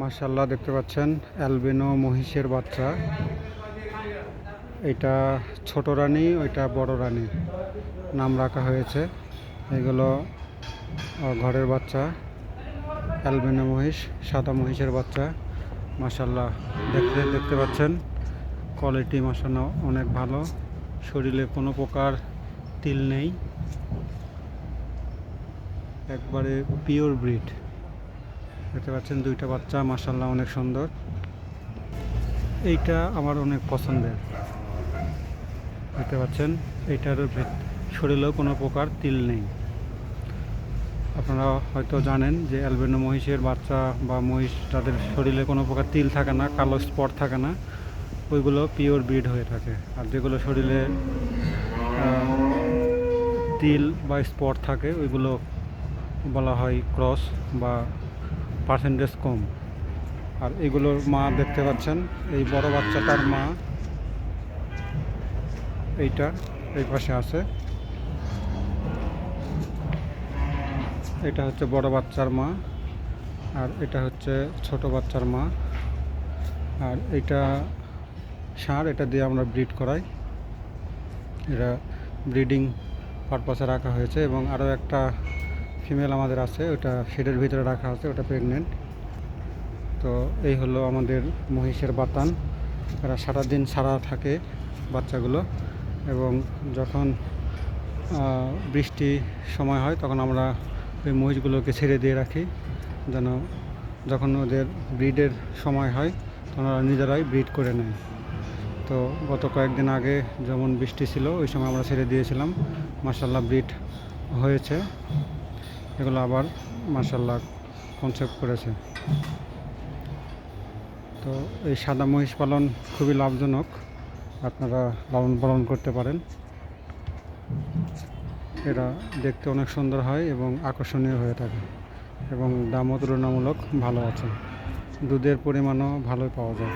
মাশাল্লাহ দেখতে পাচ্ছেন, অ্যালবিনো মহিষের বাচ্চা। এটা ছোট রানী, ওইটা বড় রানী, নাম রাখা হয়েছে। এগুলো ঘরের বাচ্চা, অ্যালবিনো মহিষ, সাদা মহিষের বাচ্চা। মাশাল্লাহ দেখতে দেখতে পাচ্ছেন কোয়ালিটি মাসানো অনেক ভালো। শরীরে কোনো প্রকার তিল নেই। একবারে পিওর ব্রিড দেখতে পাচ্ছেন দুইটা বাচ্চা মাসাল্লাহ অনেক সুন্দর। এইটা আমার অনেক পছন্দের। দেখতে পাচ্ছেন, এইটার শরীরেও কোনো প্রকার তিল নেই। আপনারা হয়তো জানেন যে অ্যালবেনো মহিষের বাচ্চা বা মহিষ, তাদের শরীরে কোনো প্রকার তিল থাকে না, কালো স্পট থাকে না। ওইগুলো পিওর ব্রিড হয়ে থাকে। আর যেগুলো শরীরে তিল বা স্পট থাকে, ওইগুলো বলা হয় ক্রস বা পার্সেন্টেজ কম। আর এগুলোর মা দেখতে পাচ্ছেন, এই বড় বাচ্চাটার মা এইটা এই পাশে আছে। এটা হচ্ছে বড় বাচ্চার মা, আর এটা হচ্ছে ছোট বাচ্চার মা। আর এটা ষাঁড় এটা দিয়ে আমরা ব্রিড করাই। এটা ব্রিডিং পারপাসে রাখা হয়েছে এবং আরও একটা ফিমেল আমাদের আছে, ওটা শেডের ভিতরে রাখা আছে, ওটা প্রেগনেন্ট তো এই হলো আমাদের মহিষের বাতান। এরা সারাদিন সারা থাকে বাচ্চাগুলো এবং যখন বৃষ্টি সময় হয় তখন আমরা ওই মহিষগুলোকে ছেড়ে দিয়ে রাখি, যেন যখন ওদের ব্রিডের সময় হয় তখন ওরা নিজেরাই ব্রিড করে নেয়। তো গত কয়েকদিন আগে যেমন বৃষ্টি ছিল, ওই সময় আমরা ছেড়ে দিয়েছিলাম। মার্শাল্লাহ ব্রিড হয়েছে। এগুলো আবার মার্শাল্লাহ কনসেপ্ট করেছে। তো এই সাদা মহিষ পালন খুবই লাভজনক, আপনারা লালন পালন করতে পারেন। এরা দেখতে অনেক সুন্দর হয় এবং আকর্ষণীয় হয়ে থাকে এবং দামও তুলনামূলক ভালো আছে। দুধের পরিমাণও ভালোই পাওয়া যায়।